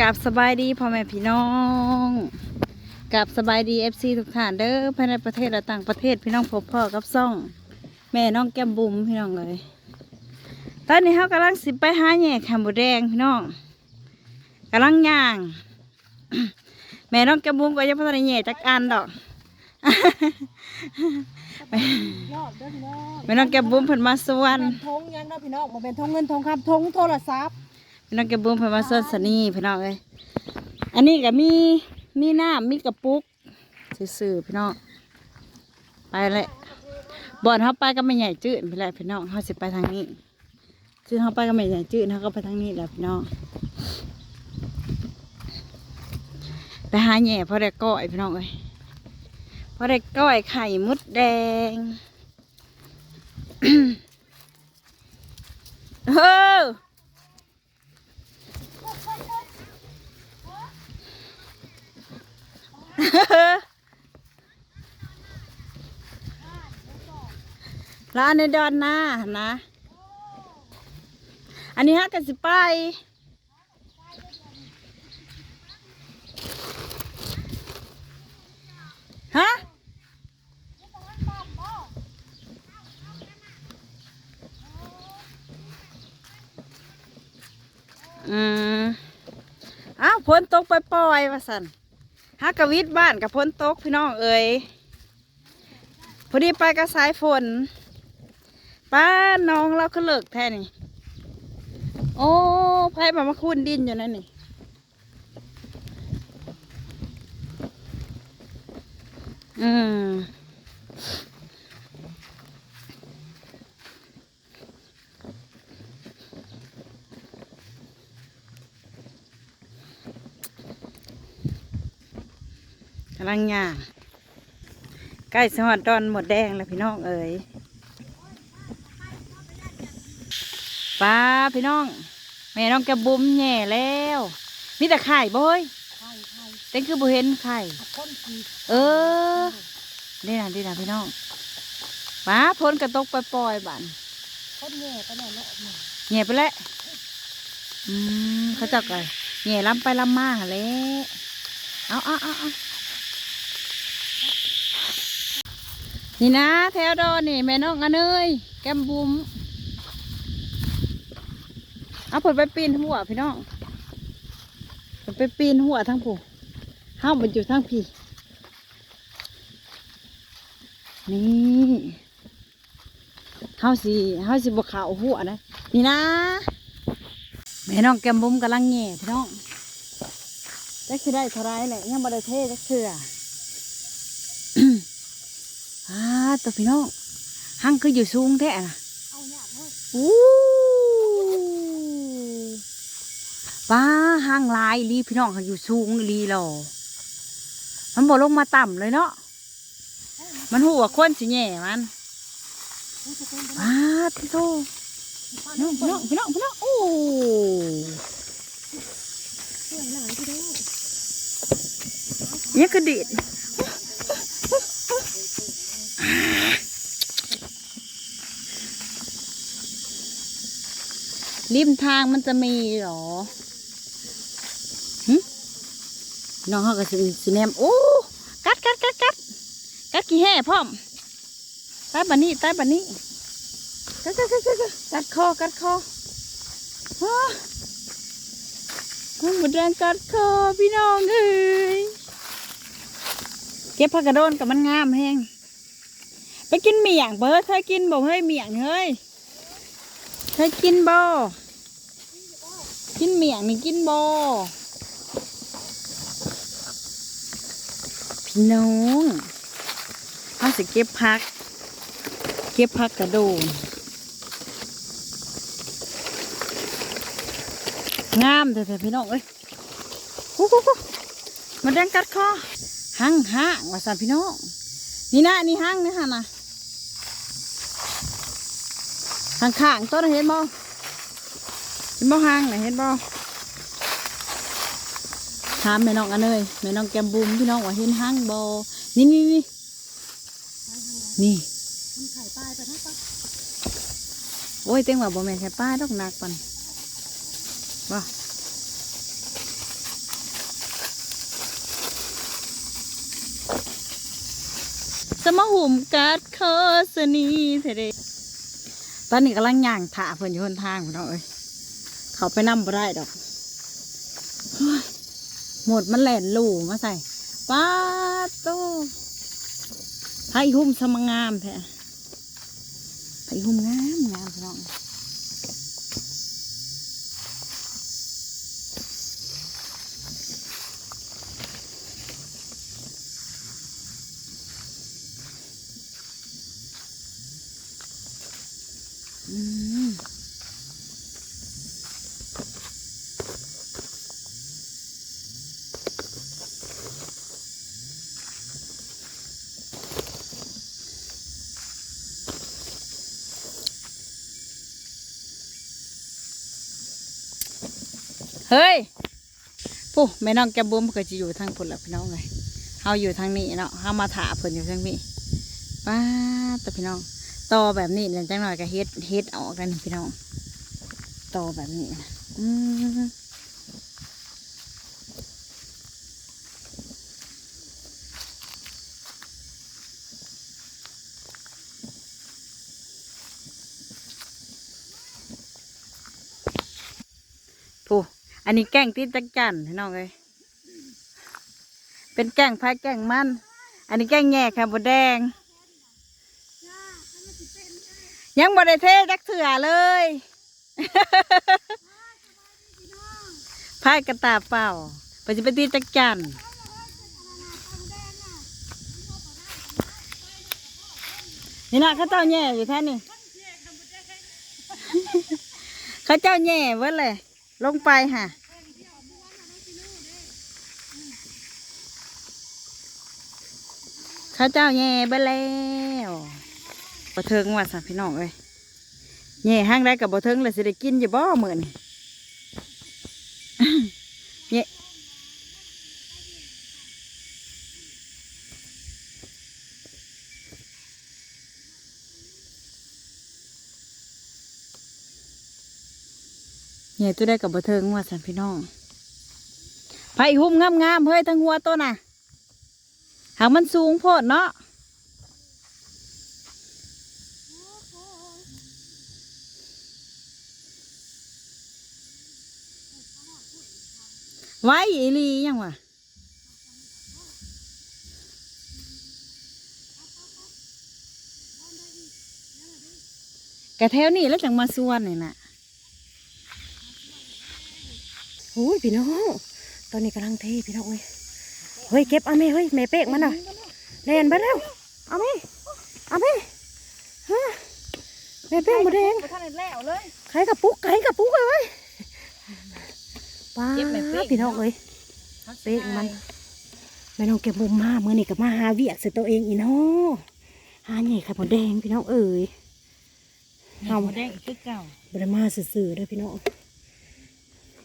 กับสบายดีพ่อแม่พี่น้องกับสบายดีเอฟซีทุกท่านเด้อภายในประเทศและต่างประเทศพี่น้องพบพ่อกับซ่อง แม่น้องแก้มบุ๋มพี่น้องเลย ตอนนี้เขากำลังสิไปหาแหน่แคมบูแดงพี่น้องกำลังย่าง แม่น้องแก้มบุ๋มก็ยังพัฒนาแหน่จักอันดอกยอดเด้อพี่น้องแม่น้องแก้มบุ๋มเพิ่นมาสวนเป็นทงยังเด้อพี่น้องบ่เป็นทงเงินทงคำทงโทรศัพท์พี่ น้องแกบุ๋มเพิ่นมาสวนสนีพี่น้องเลยอันนี้ก็มีมีน้ำมีกระปุกซื่อๆพี่น้องไปเลยบ่อนเขาไปก็ไม่ใหญ่จืดไปแหละพี่น้องเขาสิไปทางนี้คือเขาไปก็ไม่ใหญ่จืดเขาก็ไปทางนี้แหละพี่น้องไปหาแหน่พอได้ก้อยพี่น้องเอ้ยพอได้ก้อยไข่มุดแดงเฮ้อ ร้านในดอนหน้านะ อันนี้ฮะกันสิไปฮะอืมอ้าวฝนตกไปล่อยว่าสัน ฮักกะวิดบ้านกับพ้นตกพี่น้องเอ๋ยพอดีไปกับสายฝนป้าน้องเราก็เลิกแท่นี่โอ้ไพ่มามาคูนดินอยู่นั่นนี่อืมำลังย่างใกล้สวัสดดอนหมดแดงแล้วพี่น้องเอ๋ยป้าพี่น้อง แม่น้องแกบุ้มแง่แล้วมีแต่ไข่บ่เฮ้ยไข่ไข่เต็งคือบ่เห็นไข่เออนี่นะนี่นะพี่น้องป้าพ้นกระตกปล่อยๆบ้านคนแง่ก็แน่เนาะแม่แง่ไปแล้วอืมเขาจักไงแง่ล้ำไปล้ำมาหาแล้วเอาเอาเอาเอา นี่นะ แถวดอนนี่แม่น้องอันเนยแก้มบุ้มเอาผลไปปีนหัวพี่น้องเพิ่นไปปีนหัวทั้งผู้ห้ามมันอยู่ทั้งพี่ นี่เฮาสิเฮาสิบ่ขาวหัวนะนี่นะแม่น้องแก้มบุ้มกำลังแง่พี่น้องจักสิได้เท่าไรแหละยังบ่ได้เทจักเทื่อ อ่า ตัวพี่น้องหังคืออยู่สูงแท้นะเอาเนี่ยเฮ้ยอู้ป้าห้างลายลีพี่น้องเขาอยู่สูงลีหรอมันบ่ลงมาต่ำเลยเนาะมันหัวคนสิแง่มันป้าที่โตพี่น้องพี่น้องพี่น้องพี่น้องโอ้ยังเนี่ยกระดิด ริมทางมันจะมีหรอหึน้องเขาก็สิสแนมโอ้กัดกัดกัดกัดกัดกี่แห่พร้อมใต้บันนี้ใต้บันนี้กัดกัดกัดกัดกัดคอกัดคอฮะมันหมดแรงกัดคอพี่น้องเอ้ยเก็บผักกระโดนกับมันงามแห้ง กินเมี่ยงเบิร์ดเคยกินบ่เฮ้ยเมี่ยงเฮ้ยเคยกินบ่กินเมี่ยงนี่กินบ่พี่น้องเขาสิเก็บผัก เก็บผักกระโดนงามแต่แต่พี่น้องเอ้ยฮู้ฮู้ฮู้มันแดงกัดคอหังห้างว่าสานพี่น้องนี่นะนี่ห้างนี่ฮะนะ ข้างข้างต้นเห็นบ่เห็นบ่ห้างไหนเห็นบ่ถามแม่น้องอันเลยแม่น้องแกมบูมพี่น้องว่าเห็นห้างบ่นี่นี่นี่นี่โอ้ยเต็งว่าบ่แม่ไข่ป้าต้องหนักปานบ่สมหุมกัดคอสนีเทเด อนนี้กำลังย่างถาเพิ่นอยู่หนทางพี่น้องเอ้ยเขาไปนั่บ่ได้ดอกหมดมันแหลนลู่มาใส่ป้าตู้ไผ่หุ้มสมงามแท้ไผ่หุ้มงามงามพี่น้อง เฮ้ยปุ๊แม่น้องแกมบุ้มก็จะอยู่ทางพุ่นละพี่น้องเลยเฮาอยู่ทางนี้เนาะเฮามาถาเพิ่นอยู่ทางนี้ป้าแต่พี่น้องต่อแบบนี้เนี่ยวจังหน่อยก็เฮ็ดเฮ็ดออกกันพี่น้องต่อแบบนี้นะอืมผู้ อันนี้แกงตีนจักจันพี่น้องเลยเป็นแกงพายแกงมัน อันนี้แกงแง่ค่ะบดแดง ยังบ่ได้เทจักเถื่อเลยพายกระตาเปล่าไปจะไปตีจักจันนี่นะเขาเจ้าแย่อยู่แท่นี่เขาเจ้าแย่เว้ยเลย ลงไปฮะข้าเจ้าแย่ไปแล้วบ่เทิงว่ะสัพี่น้องเอ้ยแย่ห้างได้กับบ่เทิงเลยสิได้กินอยู่บ่เหมือน แย่ยตัวได้กับบ่เทิงว่าสันพี่น้องไผ่หุ้มงามๆเฮ้ยทั้งหัวตัวน่ะ หางมันสูงโพดเนาะไว้อีลียังวะกะแถวนี้แล้วจังมาส่วนนี่นะ โอ้ยพี่น้องตอนนี้กำลังเทพี่น้องเอ้ยเฮ้ยเก็บเอาแม่เฮ้ยแม่เป๊กมันหน่อยแลนไปแล้วเอาแม่เอาแม่ฮะแม่เป๊กหมดแดงท่านแล้วเลยไข่กับปุ๊กไข่กับปุ๊กเลยเว้ยป้าเก็บแม่เป๊กพี่น้องเอ้ยเป๊กมันแม่น้องเก็บมุมมาเมื่อนี่กับมาหาเวียกเสร็จตัวเองอีน้อหาใหญ่ไข่หมดแดงพี่น้องเอ้ยเอาเอาหมดแดงอีกคือเก่าบริมาสื่อๆเด้อพี่น้อง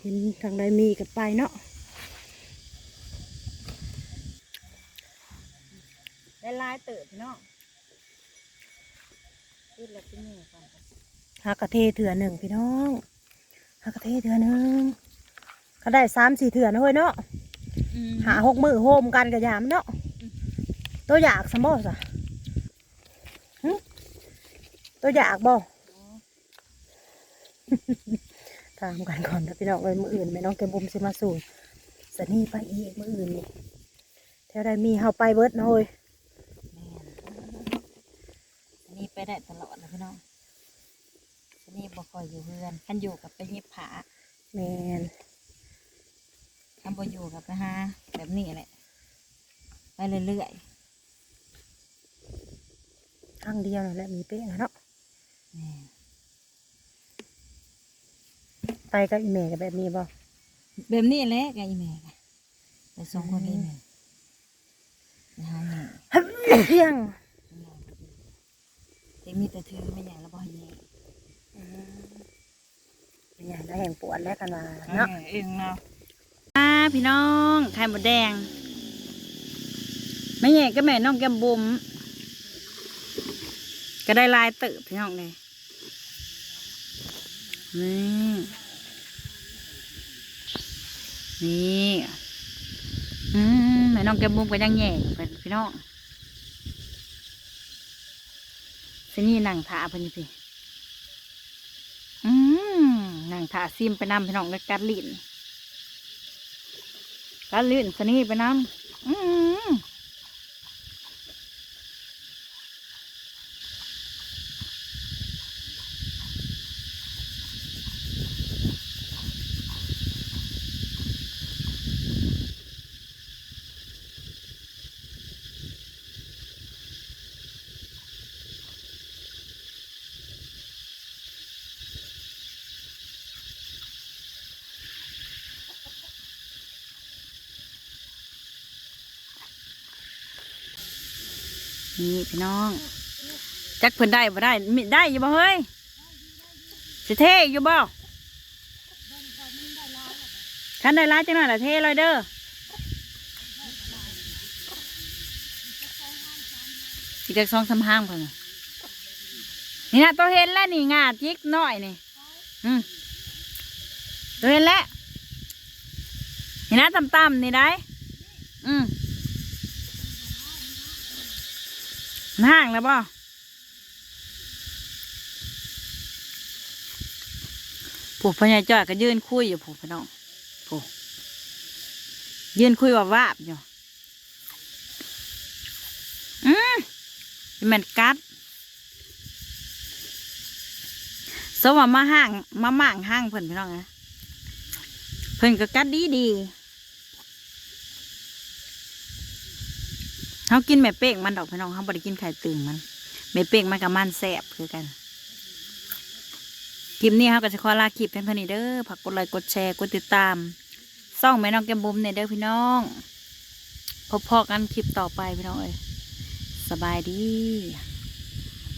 เห็นทางใดมีกับไปเนาะได้ลายเติบพี่น้องพูดแล้วเป็นยังไงก่อนหากระเทเถื่อหนึ่งพี่น้องหากระเทเถื่อหนึ่งก็ได้สามสี่เถื่อนะเฮ้ยเนาะหาหกมือโฮมกันกับยามเนาะตัวอยากสมบ่สะหึตัวอยากบ่ ถามกันก่อนนะพี่น้องเอ้ยมืออื่นแม่น้องแกมบุมสิมาสู่สนี่ไปอีกมืออื่นนี่แถวใดมีเฮาไปเบิดนะเฮ้ยอันนี้ไปได้ตลอดนะพี่น้องอันนี้บ่ค่อยอยู่เพื่อนคันอยู่กับไปเย็บผ้าแมนคันบ่อยู่กับไปหาแบบนี้แหละไปเรื่อยครั้งเดียวนั่นแหละมีเป๊ะนะเนาะ ๆนี่ ไป กับอีเมกับแบบนี้บ่แบบนี้แหละกับอีแม่ค่ะไปส่งคนนี้แม่ไปหาแม่เพียงที่มีแต่ถือไม่ใหญ่แล้วบ่ให้แม่เป็นอย่างได้แห่งปวดแล้วกันว่าเนาะเนาะเองเนาะอ่าพี่น้องไข่หมดแดงแม่ใหญ่ก็แม่น้องแก้มบุ๋มก็ได้ลายเติบพี่น้องเลยนี่ นี่อืมแม่น้องแก้มบุ้มก็ยังแย่เป็นพี่น้องสินี่นั่งถาเพิ่นนี่พี่อืมนั่งถาซิมไปนำพี่น้องเลยกัดลิ้นกัดลิ้นสนี่ไปนำอืม นี่พี่น้อง จักเพิ่นได้บ่ได้มิได้อยู่บ่เฮ้ยสิเทอยู่บ่คันได้ร้ายจังหน่อยละเทเลยเด้ออีกจักสองสามห้างเพิ่นนี่นะตัวเห็นแล้วนี่งาจิกน้อยนี่อืมตัวเห็นแล้วนี่นะต่ำๆนี่ได้อืม มัน ห่างแล้วบ่ผู้พญาจ้อยก็ยืนคุยอยู่ผู้พี่น้องผู้ยืนคุยว่าว่าบอยู่อืมมันกัดสว่ามาห่างมาม่างห่างเพิ่นพี่น้องนะเพิ่นก็กัดดีดี เขากินแม่เป้งมันดอกพี่น้องเขาบริกินไข่ตึงมันแม่เป้งมันกับมันแสบคือกันคลิปนี้เขาก็จะขอลาคลิปเพียงเท่านี้เด้อฝากกดไลค์กดแชร์กดติดตามซ่องแม่น้องแก้มบุ้มเนี่ยเด้อพี่น้องพบพอกันคลิปต่อไปพี่น้องเอ้ยสบายดี